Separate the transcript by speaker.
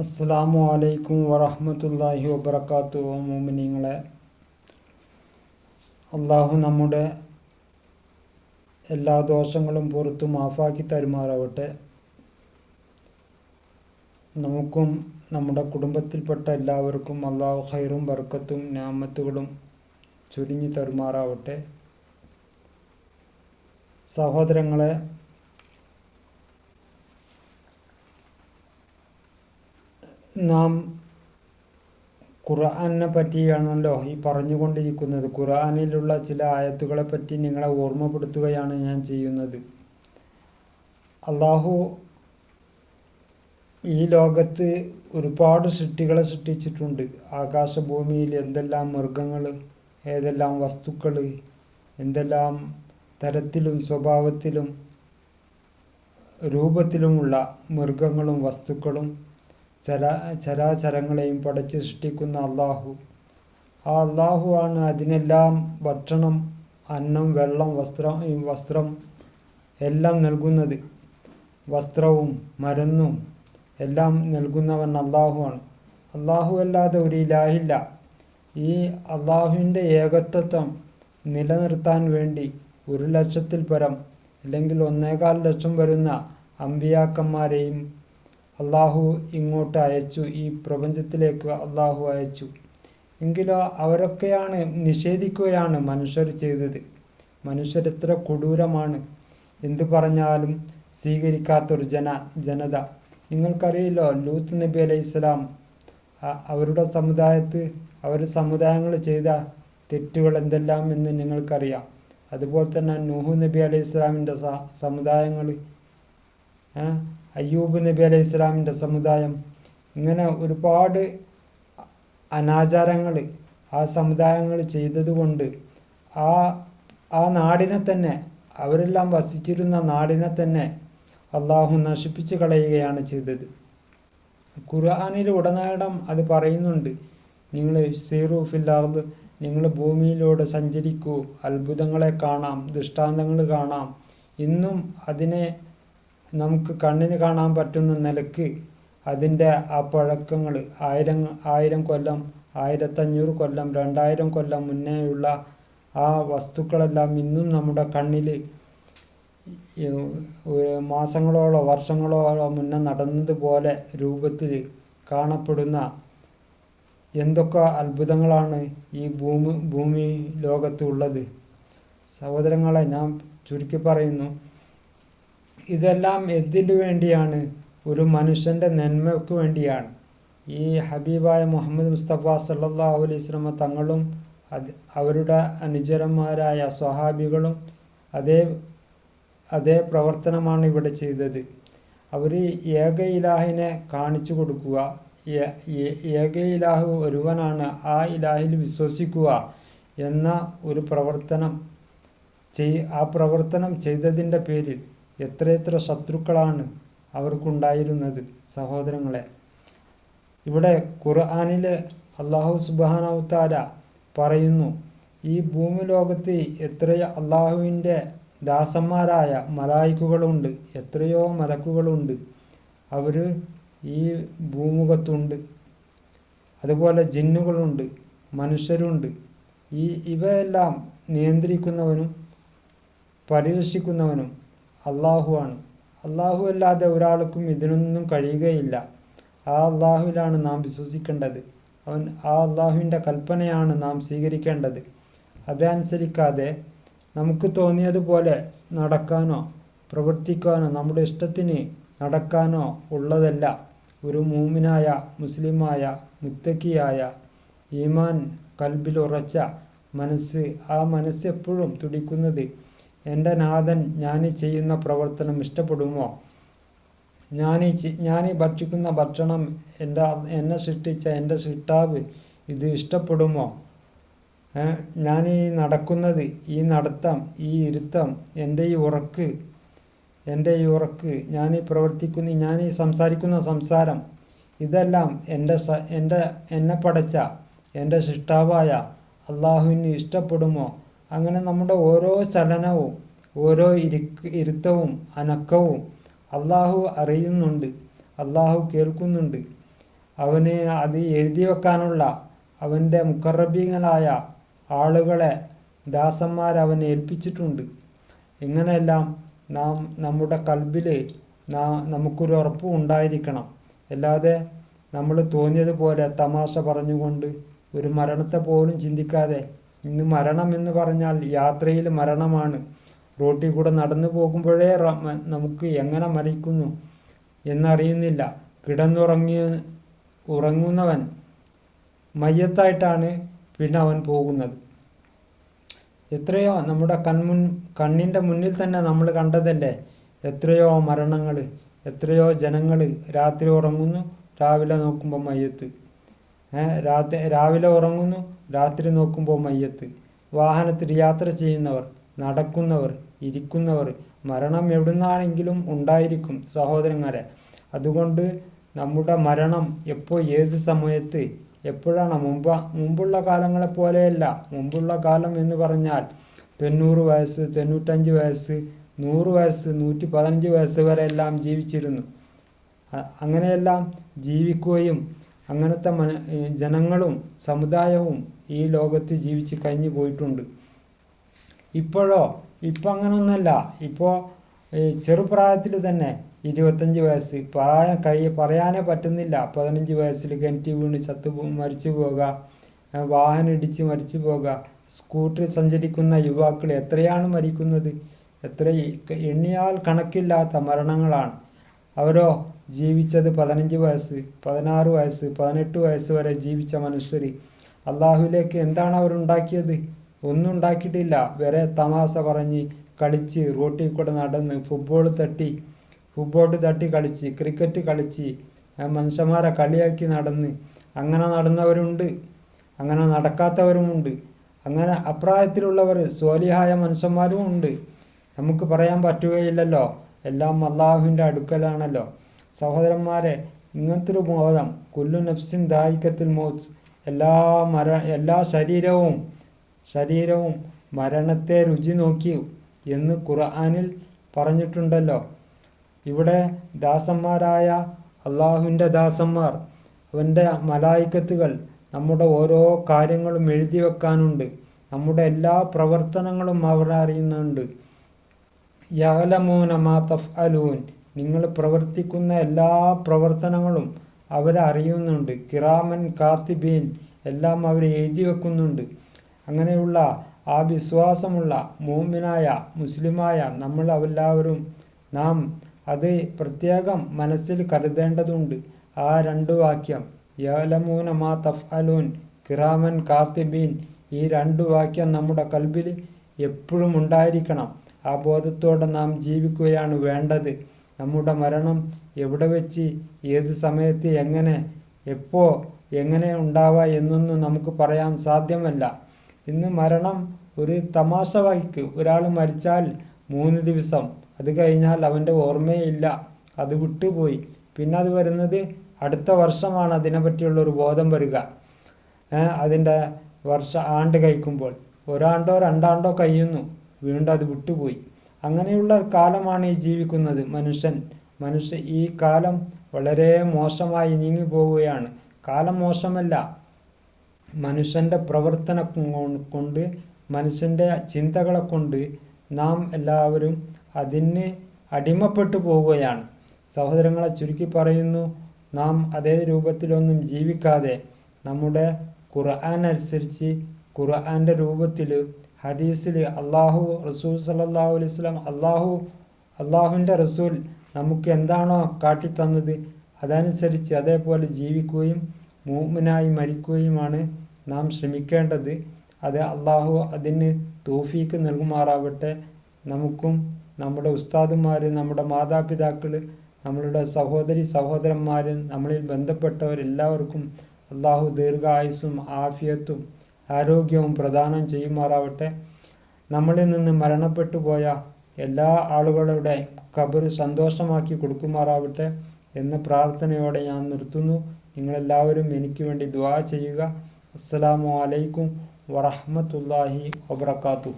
Speaker 1: അസ്സാമു അലൈക്കും വറഹമത്തല്ലാഹി വബർക്കാത്തു മോമിനിങ്ങളെ അള്ളാഹു നമ്മുടെ എല്ലാ ദോഷങ്ങളും പുറത്തു മാഫാക്കി തരുമാറാവട്ടെ. നമുക്കും നമ്മുടെ കുടുംബത്തിൽപ്പെട്ട എല്ലാവർക്കും അള്ളാഹു ഹൈറും ബർക്കത്തും ഞാമത്തുകളും ചുരുങ്ങി തരുമാറാവട്ടെ. സഹോദരങ്ങളെ നാം ഖുർആനെ പറ്റിയാണല്ലോ ഈ പറഞ്ഞുകൊണ്ടിരിക്കുന്നത്. ഖുർആാനിലുള്ള ചില ആയത്തുകളെ പറ്റി നിങ്ങളെ ഓർമ്മപ്പെടുത്തുകയാണ് ഞാൻ ചെയ്യുന്നത്. അള്ളാഹു ഈ ലോകത്ത് ഒരുപാട് സൃഷ്ടികളെ സൃഷ്ടിച്ചിട്ടുണ്ട്. ആകാശഭൂമിയിൽ എന്തെല്ലാം മൃഗങ്ങൾ ഏതെല്ലാം വസ്തുക്കൾ എന്തെല്ലാം തരത്തിലും സ്വഭാവത്തിലും രൂപത്തിലുമുള്ള മൃഗങ്ങളും വസ്തുക്കളും ചരാ ചരാചരങ്ങളെയും പടച്ച് സൃഷ്ടിക്കുന്ന അള്ളാഹു ആ അള്ളാഹു ആണ് അതിനെല്ലാം ഭക്ഷണം അന്നം വെള്ളം വസ്ത്രം വസ്ത്രം എല്ലാം നൽകുന്നത്. വസ്ത്രവും മരുന്നും എല്ലാം നൽകുന്നവൻ അള്ളാഹുവാണ് അള്ളാഹു അല്ലാതെ ഒരു ഇലാഹില്ല. ഈ അള്ളാഹുവിന്റെ ഏകത്വത്വം നിലനിർത്താൻ വേണ്ടി ഒരു ലക്ഷത്തിൽ പരം അല്ലെങ്കിൽ ഒന്നേകാൽ ലക്ഷം വരുന്ന അമ്പിയാക്കന്മാരെയും അള്ളാഹു ഇങ്ങോട്ട് അയച്ചു ഈ പ്രപഞ്ചത്തിലേക്ക് അള്ളാഹു അയച്ചു. എങ്കിലോ അവരൊക്കെയാണ് നിഷേധിക്കുകയാണ് മനുഷ്യർ ചെയ്തത്. മനുഷ്യരെത്ര കൊടൂരമാണ്. എന്തു പറഞ്ഞാലും സ്വീകരിക്കാത്തൊരു ജന ജനത. നിങ്ങൾക്കറിയില്ലോ ലൂത്ത് നബി അലൈഹി ഇസ്ലാം അവരുടെ സമുദായത്ത് അവർ സമുദായങ്ങൾ ചെയ്ത തെറ്റുകൾ എന്തെല്ലാം എന്ന് നിങ്ങൾക്കറിയാം. അതുപോലെ തന്നെ നൂഹു നബി അലൈഹി ഇസ്ലാമിന്റെ സമുദായങ്ങൾ അയ്യൂബ് നബി അലൈഹി ഇസ്ലാമിന്റെ സമുദായം ഇങ്ങനെ ഒരുപാട് അനാചാരങ്ങൾ ആ സമുദായങ്ങൾ ചെയ്തതുകൊണ്ട് ആ ആ നാടിനെ തന്നെ അവരെല്ലാം വസിച്ചിരുന്ന നാടിനെ തന്നെ അള്ളാഹു നശിപ്പിച്ച് കളയുകയാണ് ചെയ്തത്. ഖുർആാനിൽ ഉടനീളം അത് പറയുന്നുണ്ട്. നിങ്ങൾ സീറു നിങ്ങൾ ഭൂമിയിലൂടെ സഞ്ചരിക്കൂ അത്ഭുതങ്ങളെ കാണാം ദൃഷ്ടാന്തങ്ങൾ കാണാം. ഇന്നും അതിനെ നമുക്ക് കണ്ണിന് കാണാൻ പറ്റുന്ന നിലയ്ക്ക് അതിന്റെ ആ പഴക്കങ്ങൾ. ആയിരം ആയിരം കൊല്ലം ആയിരത്തഞ്ഞൂറ് കൊല്ലം രണ്ടായിരം കൊല്ലം മുന്നേയുള്ള ആ വസ്തുക്കളെല്ലാം ഇന്നും നമ്മുടെ കണ്ണിൽ മാസങ്ങളോളോ വർഷങ്ങളോളോ മുന്നേ നടന്നതുപോലെ രൂപത്തിൽ കാണപ്പെടുന്ന എന്തൊക്കെ അത്ഭുതങ്ങളാണ് ഈ ഭൂമി ഭൂമി ലോകത്തുള്ളത് സഹോദരങ്ങളെ ഞാൻ ചുരുക്കി പറയുന്നു. ഇതെല്ലാം എന്തിനു വേണ്ടിയാണ്? ഒരു മനുഷ്യന്റെ നന്മയ്ക്ക് വേണ്ടിയാണ്. ഈ ഹബീബായ മുഹമ്മദ് മുസ്തഫ സല്ലാ അലൈഹി സ്വലമ തങ്ങളും അത് അവരുടെ അനുചരന്മാരായ സ്വഹാബികളും അതേ അതേ പ്രവർത്തനമാണ് ഇവിടെ ചെയ്തത്. അവർ ഏക ഇലാഹിനെ കാണിച്ചു കൊടുക്കുക. ഏക ഇലാഹു ഒരുവനാണ് ആ ഇലാഹിൽ വിശ്വസിക്കുക എന്ന ഒരു പ്രവർത്തനം ചെയ് ആ പ്രവർത്തനം ചെയ്തതിന്റെ പേരിൽ എത്രയെത്ര ശത്രുക്കളാണ് അവർക്കുണ്ടായിരുന്നത് സഹോദരങ്ങളെ. ഇവിടെ ഖുർആാനിലെ അള്ളാഹു സുബാനവത്താര പറയുന്നു ഈ ഭൂമി ലോകത്ത് എത്രയോ അള്ളാഹുവിന്റെ ദാസന്മാരായ മലായിക്കുകളുണ്ട് എത്രയോ മലക്കുകളുണ്ട്. അവർ ഈ ഭൂമുഖത്തുണ്ട്. അതുപോലെ ജിന്നുകളുണ്ട് മനുഷ്യരുണ്ട്. ഈ ഇവയെല്ലാം നിയന്ത്രിക്കുന്നവനും പരിരക്ഷിക്കുന്നവനും അള്ളാഹുവാണ് അള്ളാഹു അല്ലാതെ ഒരാൾക്കും ഇതിനൊന്നും കഴിയുകയില്ല. ആ അള്ളാഹുവിലാണ് നാം വിശ്വസിക്കേണ്ടത്. അവൻ ആ അള്ളാഹുവിന്റെ കൽപ്പനയാണ് നാം സ്വീകരിക്കേണ്ടത്. അതനുസരിക്കാതെ നമുക്ക് തോന്നിയതുപോലെ നടക്കാനോ പ്രവർത്തിക്കാനോ നമ്മുടെ ഇഷ്ടത്തിന് നടക്കാനോ ഉള്ളതല്ല. ഒരു മൂമിനായ മുസ്ലിമായ മുത്തക്കിയായ ഈമാൻ കൽബിൽ ഉറച്ച മനസ്സ് ആ മനസ്സെപ്പോഴും തുടിക്കുന്നത് എന്റെ നാഥൻ ഞാൻ ചെയ്യുന്ന പ്രവർത്തനം ഇഷ്ടപ്പെടുമോ? ഞാൻ ഞാൻ ഭക്ഷിക്കുന്ന ഭക്ഷണം എന്റെ എന്നെ സൃഷ്ടിച്ച എന്റെ സൃഷ്ടാവ് ഇത് ഇഷ്ടപ്പെടുമോ? ഞാൻ ഈ നടക്കുന്നത് ഈ നടത്തം ഈ ഇരുത്തം എന്റെ ഈ ഉറക്ക് എന്റെ ഈ ഉറക്ക് ഞാൻ ഈ പ്രവർത്തിക്കുന്ന ഞാൻ ഈ സംസാരിക്കുന്ന സംസാരം ഇതെല്ലാം എന്റെ എന്റെ എന്നെ പടച്ച എന്റെ സൃഷ്ടാവായ അള്ളാഹുവിന് ഇഷ്ടപ്പെടുമോ? അങ്ങനെ നമ്മുടെ ഓരോ ചലനവും ഓരോ ഇരിക്ക് ഇരുത്തവും അനക്കവും അള്ളാഹു അറിയുന്നുണ്ട് അള്ളാഹു കേൾക്കുന്നുണ്ട്. അവന് അത് എഴുതി വെക്കാനുള്ള അവന്റെ മുക്കറബീങ്ങളായ ആളുകളെ ദാസന്മാർ അവനെ ഏൽപ്പിച്ചിട്ടുണ്ട്. ഇങ്ങനെയെല്ലാം നാം നമ്മുടെ കൽബിൽ നാം നമുക്കൊരു ഉറപ്പ് ഉണ്ടായിരിക്കണം. അല്ലാതെ നമ്മൾ തോന്നിയതുപോലെ തമാശ പറഞ്ഞുകൊണ്ട് ഒരു മരണത്തെ പോലും ചിന്തിക്കാതെ ഇന്ന് മരണം എന്ന് പറഞ്ഞാൽ യാത്രയിൽ മരണമാണ്. റോട്ടിൽ കൂടെ നടന്നു പോകുമ്പോഴേ നമുക്ക് എങ്ങനെ മരിക്കുന്നു എന്നറിയുന്നില്ല. കിടന്നുറങ്ങി ഉറങ്ങുന്നവൻ മയ്യത്തായിട്ടാണ് പിന്നെ അവൻ പോകുന്നത്. എത്രയോ നമ്മുടെ കൺമുൻ കണ്ണിന്റെ മുന്നിൽ തന്നെ നമ്മൾ കണ്ടതല്ലേ? എത്രയോ മരണങ്ങൾ എത്രയോ ജനങ്ങൾ രാത്രി ഉറങ്ങുന്നു രാവിലെ നോക്കുമ്പോൾ മയ്യത്ത്. രാത്രി രാവിലെ ഉറങ്ങുന്നു രാത്രി നോക്കുമ്പോൾ മയ്യത്ത്. വാഹനത്തിൽ യാത്ര ചെയ്യുന്നവർ നടക്കുന്നവർ ഇരിക്കുന്നവർ മരണം എവിടുന്നാണെങ്കിലും ഉണ്ടായിരിക്കും സഹോദരങ്ങളെ അതുകൊണ്ട് നമ്മുടെ മരണം എപ്പോൾ ഏത് സമയത്ത് എപ്പോഴാണ്? മുമ്പ് മുമ്പുള്ള കാലങ്ങളെ പോലെയല്ല. മുമ്പുള്ള കാലം എന്ന് പറഞ്ഞാൽ തൊണ്ണൂറ് വയസ്സ് തൊണ്ണൂറ്റഞ്ച് വയസ്സ് നൂറ് വയസ്സ് നൂറ്റി പതിനഞ്ച് വയസ്സ് വരെ എല്ലാം ജീവിച്ചിരുന്നു. അങ്ങനെയെല്ലാം ജീവിക്കുകയും അങ്ങനത്തെ മന ജനങ്ങളും സമുദായവും ഈ ലോകത്ത് ജീവിച്ച് കഴിഞ്ഞു പോയിട്ടുണ്ട്. ഇപ്പോഴോ ഇപ്പം അങ്ങനൊന്നല്ല. ഇപ്പോൾ ചെറുപ്രായത്തിൽ തന്നെ ഇരുപത്തഞ്ച് വയസ്സ്. പറയാൻ കഴി പറയാനേ പറ്റുന്നില്ല. പതിനഞ്ച് വയസ്സിൽ കിണറ്റി വീണ് ചത്തു മരിച്ചു പോകുക വാഹനം ഇടിച്ച് മരിച്ചു പോകുക സ്കൂട്ടറിൽ സഞ്ചരിക്കുന്ന യുവാക്കൾ എത്രയാണ് മരിക്കുന്നത്? എത്ര എണ്ണിയാൽ കണക്കില്ലാത്ത മരണങ്ങളാണ്. അവരോ ജീവിച്ചത് പതിനഞ്ച് വയസ്സ് പതിനാറ് വയസ്സ് പതിനെട്ട് വയസ്സ് വരെ ജീവിച്ച മനുഷ്യർ അള്ളാഹുവിലേക്ക് എന്താണ് അവരുണ്ടാക്കിയത് ഒന്നും ഉണ്ടാക്കിയിട്ടില്ല. വരെ തമാശ പറഞ്ഞ് കളിച്ച് റോട്ടിൽ കൂടെ നടന്ന് ഫുട്ബോൾ തട്ടി ഫുട്ബോൾ തട്ടി കളിച്ച് ക്രിക്കറ്റ് കളിച്ച് മനുഷ്യന്മാരെ കളിയാക്കി നടന്ന്. അങ്ങനെ നടന്നവരുണ്ട്. അങ്ങനെ നടക്കാത്തവരുമുണ്ട്. അങ്ങനെ അപ്രായത്തിലുള്ളവർ സോലിഹായ മനുഷ്യന്മാരും ഉണ്ട്. നമുക്ക് പറയാൻ പറ്റുകയില്ലല്ലോ. എല്ലാം അള്ളാഹുവിന്റെ അടുക്കലാണല്ലോ. സഹോദരന്മാരെ ഇങ്ങനത്തെ ഒരു ബോധം കുല്ലു നഫ്സിൻ ദായിക്കത്തിൽ മോച്ച് എല്ലാ മര എല്ലാ ശരീരവും ശരീരവും മരണത്തെ രുചി നോക്കി എന്ന് ഖുർആാനിൽ പറഞ്ഞിട്ടുണ്ടല്ലോ. ഇവിടെ ദാസന്മാരായ അള്ളാഹുവിന്റെ ദാസന്മാർ അവന്റെ മലായിക്കത്തുകൾ നമ്മുടെ ഓരോ കാര്യങ്ങളും എഴുതി വെക്കാനുണ്ട്. നമ്മുടെ എല്ലാ പ്രവർത്തനങ്ങളും അവർ അറിയുന്നുണ്ട്. യഹലമൂന മാ തഫ് അലൂൻ നിങ്ങൾ പ്രവർത്തിക്കുന്ന എല്ലാ പ്രവർത്തനങ്ങളും അവരറിയുന്നുണ്ട് കിറാമൻ കാത്തിബീൻ എല്ലാം അവർ എഴുതി വെക്കുന്നുണ്ട്. അങ്ങനെയുള്ള ആ വിശ്വാസമുള്ള മോമിനായ മുസ്ലിമായ നമ്മൾ എല്ലാവരും നാം അത് പ്രത്യേകം മനസ്സിൽ കരുതേണ്ടതുണ്ട്. ആ രണ്ട് വാക്യം യലമൂന മാ തഫാലൂൻ കിറാമൻ കാത്തിബീൻ ഈ രണ്ട് വാക്യം നമ്മുടെ കൽബിൽ എപ്പോഴും ഉണ്ടായിരിക്കണം. ആ ബോധത്തോടെ നാം ജീവിക്കുകയാണ് വേണ്ടത്. നമ്മുടെ മരണം എവിടെ വെച്ച് ഏത് സമയത്ത് എങ്ങനെ എപ്പോൾ എങ്ങനെ ഉണ്ടാവുക എന്നൊന്നും നമുക്ക് പറയാൻ സാധ്യമല്ല. ഇന്ന് മരണം ഒരു തമാശ വായിക്ക് ഒരാൾ മരിച്ചാൽ മൂന്ന് ദിവസം. അത് കഴിഞ്ഞാൽ അവന്റെ ഓർമ്മയില്ല. അത് വിട്ടുപോയി. പിന്നെ അത് വരുന്നത് അടുത്ത വർഷമാണ് അതിനെപ്പറ്റിയുള്ള ഒരു ബോധം വരിക. അതിന്റെ വർഷ ആണ്ട് കഴിക്കുമ്പോൾ. ഒരാണ്ടോ രണ്ടാണ്ടോ കഴിയുന്നു. വീണ്ടും അത് വിട്ടുപോയി. അങ്ങനെയുള്ള കാലമാണ് ഈ ജീവിക്കുന്നത്. മനുഷ്യൻ മനുഷ്യ ഈ കാലം വളരെ മോശമായി നീങ്ങി പോവുകയാണ് കാലം മോശമല്ല. മനുഷ്യന്റെ പ്രവർത്തന കൊണ്ട് മനുഷ്യന്റെ ചിന്തകളെ കൊണ്ട് നാം എല്ലാവരും അതിന് അടിമപ്പെട്ടു പോവുകയാണ്. സഹോദരങ്ങളെ ചുരുക്കി പറയുന്നു നാം അതേ രൂപത്തിലൊന്നും ജീവിക്കാതെ നമ്മുടെ ഖുർആൻ അനുസരിച്ച് ഖുർആന്റെ രൂപത്തിൽ ഹദീസിൽ അള്ളാഹു റസൂൽ സല്ലാഹു അലൈഹി സ്വലാം അള്ളാഹു അള്ളാഹുവിന്റെ റസൂൽ നമുക്ക് എന്താണോ കാട്ടിത്തന്നത് അതനുസരിച്ച് അതേപോലെ ജീവിക്കുകയും മൂമിനായി മരിക്കുകയുമാണ് നാം ശ്രമിക്കേണ്ടത്. അത് അള്ളാഹു അതിന് തോഫീക്ക് നൽകുമാറാവട്ടെ. നമുക്കും നമ്മുടെ ഉസ്താദുമാർ നമ്മുടെ മാതാപിതാക്കൾ നമ്മളുടെ സഹോദരി സഹോദരന്മാർ നമ്മളിൽ ബന്ധപ്പെട്ടവരെല്ലാവർക്കും അള്ളാഹു ദീർഘായുസും ആഫിയത്തും ആരോഗ്യവും പ്രദാനം ചെയ്യുമാറാവട്ടെ. നമ്മളിൽ നിന്ന് മരണപ്പെട്ടു പോയ എല്ലാ ആളുകളുടെ കബർ സന്തോഷമാക്കി കൊടുക്കുമാറാവട്ടെ എന്ന പ്രാർത്ഥനയോടെ ഞാൻ നിർത്തുന്നു. നിങ്ങളെല്ലാവരും എനിക്ക് വേണ്ടി ദ്വാ ചെയ്യുക. അസ്സലാമു അലൈക്കും വറഹമത്തല്ലാഹി വബർക്കാത്തു